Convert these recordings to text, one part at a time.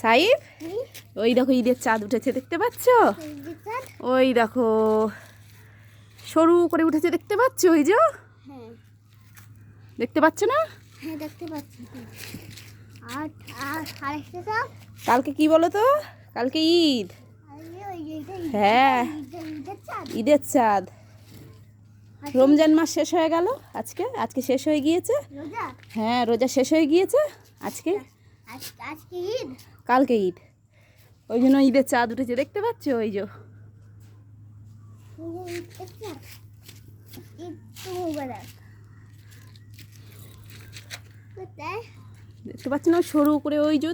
সাইফ? ওই দেখো ঈদের চাঁদ উঠেছে দেখতে পাচ্ছ? ওই দেখো সরু করে উঠেছে দেখতে পাচ্ছ ওই যে? হ্যাঁ। দেখতে পাচ্ছ না? হ্যাঁ দেখতে পাচ্ছি। আর আর কালকে কি বলো তো? কালকে ঈদ। হ্যাঁ। ঈদের চাঁদ। রমজান মাস শেষ হয়ে গেল আজকে আজকে শেষ হয়ে গিয়েছে। হ্যাঁ রোজা শেষ হয়ে গিয়েছে আজকে। আজ আজকে ঈদ কালকে ঈদ। ওই জন্য ঈদের চাঁদ উঠেছে দেখতে পাচ্ছ? ওই যে। দেখতে পাচ্ছ না? সরু করে ওই যে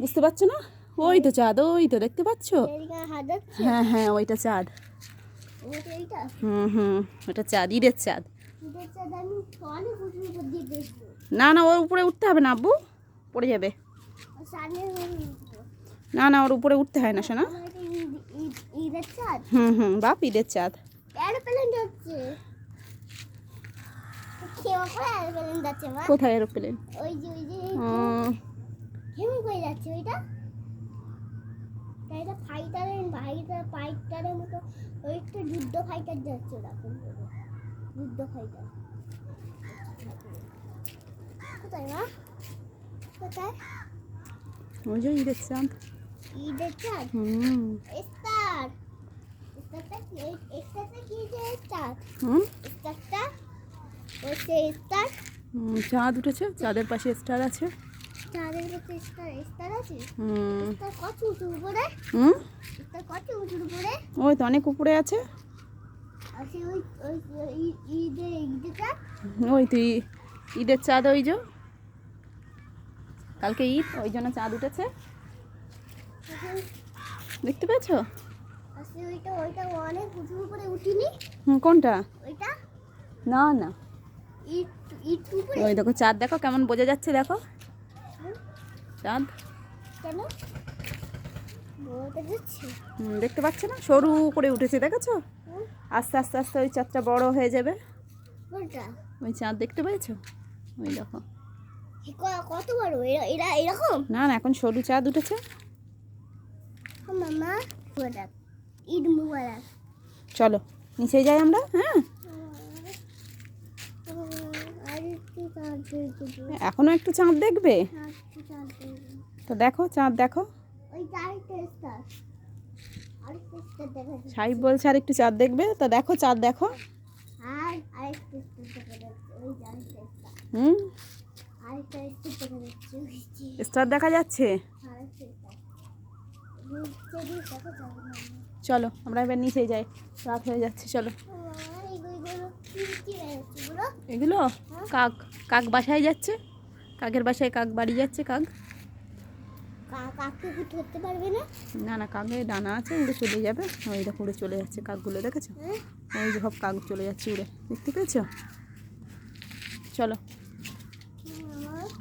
বুঝতে পারছ না? ওই তো চাঁদ ওই তো দেখতে পাচ্ছ? হ্যাঁ হ্যাঁ ওইটা চাঁদ। হুম হুম ওটা চাঁদ ঈদের চাঁদ। না না ওর উপরে উঠতে হবে না আব্বু। পড়ে যাবে। না না ওর উপরে উঠতে হয় না শোনা। হুম হুম বাপ ঈদের চাঁদ। কোথায় এরোপ্লেন যাচ্ছে যুদ্ধ ফাইটার ওরকম যুদ্ধ ফাইটার কোথায় কোথায়? ওই যে ঈদের চাঁদ। ঈদের চাঁদ? হুম। স্টার স্টারটা কি? স্টারটা কি যে স্টার হুম? স্টারটা ওই সে স্টার হুম, চাঁদ উঠেছে চাঁদের পাশে স্টার আছে। চাঁদের মধ্যে স্টার স্টার আছে? হুম। স্টার কত উঁচু উপরে? হুম? স্টার কত উঁচুর উপরে? ওই তো অনেক উপরে আছে। আছে ওই ওই ই- ঈদে ঈদে চাঁদ? ওই তো ই- ঈদের চাঁদ ওই যে। কালকে ঈদ ওই জন্য চাঁদ উঠেছে। দেখতে পেয়েছ? হুম কোনটা? না না। ওই দেখো চাঁদ দেখো কেমন বোঝা যাচ্ছে দেখো। চাঁদ। কেন? দেখতে পাচ্ছ না? সরু করে উঠেছে দেখেছ? আস্তে আস্তে আস্তে ওই চাঁদটা বড় হয়ে যাবে। ওই চাঁদ দেখতে পেয়েছ? ওই দেখো। কত বড়? এরা এরা এরকম? না না এখন সরু চাঁদ উঠেছে। ও মামা ঈদ মুবারক। চলো নিচে যাই আমরা হ্যাঁ? আর একটু চাঁদ এখনও একটু চাঁদ দেখবে? তো দেখো চাঁদ দেখো। সাহিব বলছে আর একটু চাঁদ দেখবে তা দেখো চাঁদ দেখো। হুম? স্টার দেখা যাচ্ছে? চলো আমরা এবার নিচে যাই। রাত হয়ে যাচ্ছে চলো। এগুলো? এগুলো কাক। কাক বাসায় যাচ্ছে? কাকের বাসায় কাক বাড়ি যাচ্ছে কাক? কাককে ধরতে পারবে না? না না কাকের ডানা আছে উড়ে চলে যাবে। ওই দেখো উড়ে চলে যাচ্ছে কাকগুলো দেখেছ? হ্যাঁ। ওই যে সব কাক চলে যাচ্ছে উড়ে। দেখতে পেয়েছ? চলো।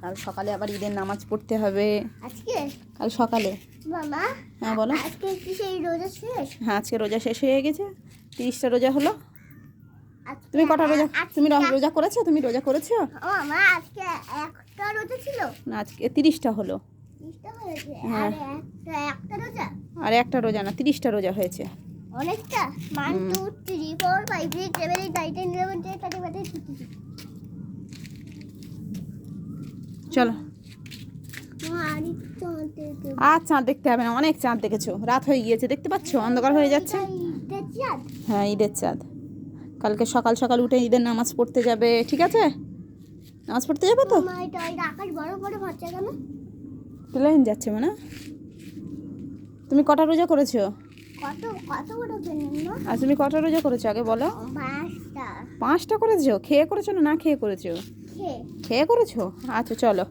কাল সকালে আবার ঈদের নামাজ পড়তে হবে। আজকে? কাল সকালে। মামা হ্যাঁ বলো। আজকে কি সেই রোজা শেষ? হ্যাঁ আজকে রোজা শেষ হয়ে গেছে। তিরিশটা রোজা হলো। তুমি কটা রোজা তুমি রোজা করেছ? তুমি রোজা করেছ? ও মামা আজকে একটা রোজা ছিল। না আজকে তিরিশটা হলো। হ্যাঁ। আর একটা রোজা? আর একটা রোজা না তিরিশটা রোজা হয়েছে। অনেকটা? One two three four five six seven eight nine ten eleven twelve thirty চলো। আর একটু চাঁদ দেখতে হবে না অনেক চাঁদ দেখেছ। রাত হয়ে গিয়েছে দেখতে পাচ্ছ? অন্ধকার হয়ে যাচ্ছে। হ্যাঁ ঈদের চাঁদ। কালকে সকাল সকাল উঠে ঈদের নামাজ পড়তে যাবে ঠিক আছে? নামাজ পড়তে যাবে তো? প্লেন যাচ্ছে মানে? তুমি কটা রোজা করেছ? আর তুমি কটা রোজা করেছ? আগে বলো। পাঁচটা। করেছ? খেয়ে করেছ না না খেয়ে করেছ? খেয়ে করেছ? আচ্ছা চলো।